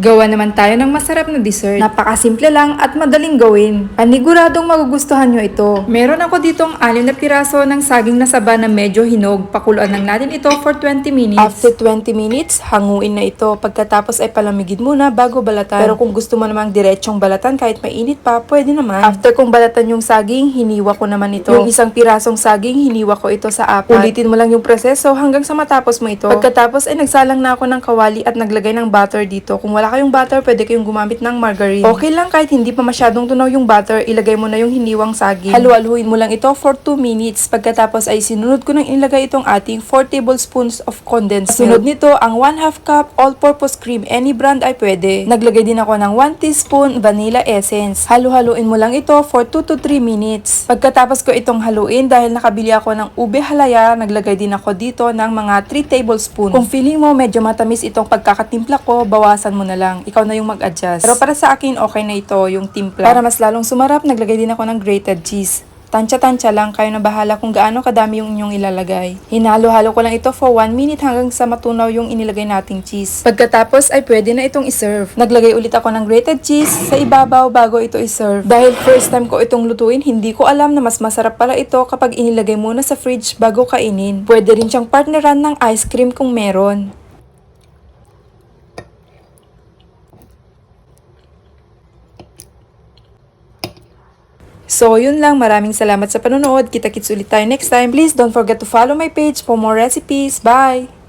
Gawa naman tayo ng masarap na dessert. Napakasimple lang at madaling gawin. Paniguradong magugustuhan nyo ito. Meron ako ditong anim na piraso ng saging na saba na medyo hinog. Pakuluan lang natin ito for 20 minutes. After 20 minutes, hanguin na ito. Pagkatapos ay palamigin muna bago balatan. Pero kung gusto mo namang diretsong balatan kahit mainit pa, pwede naman. After kong balatan yung saging, hiniwa ko naman ito. Yung isang pirasong saging, hiniwa ko ito sa apat. Ulitin mo lang yung proseso hanggang sa matapos mo ito. Pagkatapos ay nagsalang na ako ng kawali at naglagay ng butter dito. Kung wala kayong butter, pwede kayong gumamit ng margarine. Okay lang kahit hindi pa masyadong tunaw yung butter, ilagay mo na yung hiniwang saging. Halu-haluin mo lang ito for 2 minutes. Pagkatapos ay sinunod ko nang ilagay itong ating 4 tablespoons of condensed milk. Sunod nito ang 1 half cup all-purpose cream. Any brand ay pwede. Naglagay din ako ng 1 teaspoon vanilla essence. Halu-haluin mo lang ito for 2 to 3 minutes. Pagkatapos ko itong haluin dahil nakabili ako ng ube halaya, naglagay din ako dito ng mga 3 tablespoon. Kung feeling mo medyo matamis itong pagkakatimpla ko, bawasan mo na lang. Ikaw na yung mag-adjust. Pero para sa akin, okay na ito, yung timpla. Para mas lalong sumarap, naglagay din ako ng grated cheese. Tansya-tansya lang, kayo na bahala kung gaano kadami yung inyong ilalagay. Hinalo-halo ko lang ito for 1 minute hanggang sa matunaw yung inilagay nating cheese. Pagkatapos ay pwede na itong iserve. Naglagay ulit ako ng grated cheese sa ibabaw bago ito iserve. Dahil first time ko itong lutuin, hindi ko alam na mas masarap pala ito kapag inilagay muna sa fridge bago kainin. Pwede rin siyang partneran ng ice cream kung meron. So, yun lang. Maraming salamat sa panonood. Kita-kits ulit tayo next time. Please don't forget to follow my page for more recipes. Bye!